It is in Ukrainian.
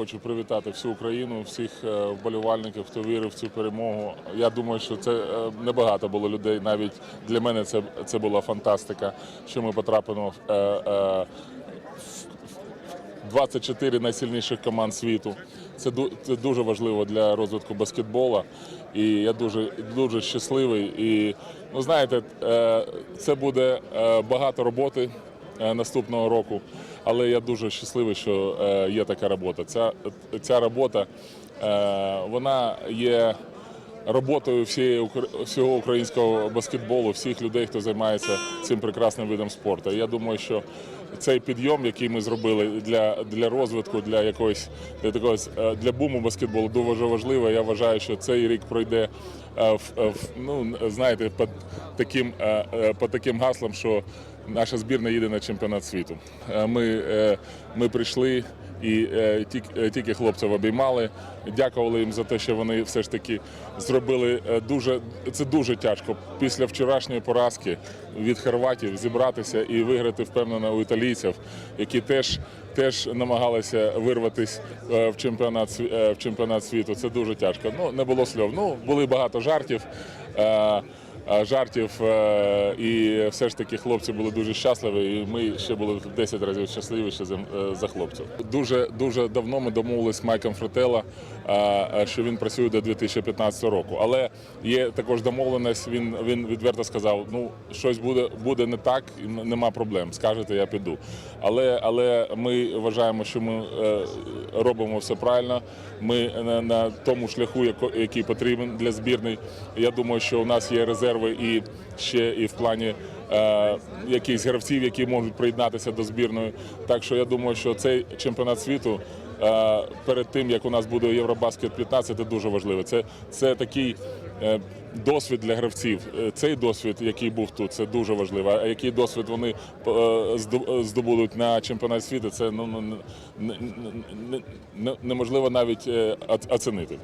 хочу привітати всю Україну, всіх е, вболівальників, хто вірив в цю перемогу. Я думаю, що це е, небагато було людей. Навіть для мене це, це була фантастика, що ми потрапимо в. е, е, 24 найсильніших команд світу. Це, це дуже важливо для розвитку баскетбола. І я дуже, дуже щасливий. І ну знаєте, це буде багато роботи наступного року. Але я дуже щасливий, що е, є така робота. Ця, ця робота е, вона є роботою всієї всього українського баскетболу, всіх людей, хто займається цим прекрасним видом спорту. Я думаю, що цей підйом, який ми зробили для, для розвитку, для якоїсь для такогось е, для буму баскетболу, дуже важливо. Я вважаю, що цей рік пройде в, в- ну знаєте, під таким по таким гаслам, що наша збірна їде на чемпіонат світу. Е, Ми, е, ми прийшли і е, тільки, хлопців обіймали. Дякували їм за те, що вони все ж таки зробили дуже це дуже тяжко після вчорашньої поразки від хорватів зібратися і виграти впевнено у італійців, які теж. Теж намагалися вирватися е, в чемпіонат в чемпіонат світу. Це дуже тяжко. Ну не було слів. Ну були багато жартів. Е, Жартів е, і все ж таки хлопці були дуже щасливі, і ми ще були в 10 разів щасливіші е, за хлопців. Дуже дуже давно ми домовились з Майком Фрателла, е, що він працює до 2015 року. Але є також домовленість. Він він відверто сказав: ну щось буде буде не так, і нема проблем. Скажете, я піду. Але але ми вважаємо, що ми е, робимо все правильно. Ми на, на тому шляху, який потрібен для збірної. Я думаю, що у нас є резерви і ще і в плані. Е, якихось гравців, які можуть приєднатися до збірної. Так що я думаю, що цей чемпіонат світу е, перед тим як у нас буде Євробаскет 15, це дуже важливо. Це, це такий е, досвід для гравців. Е, Цей досвід, який був тут, це дуже важливо. А який досвід вони е, здобудуть на чемпіонат світу, це ну, ну, не- не- не- не- неможливо навіть е, оцінити.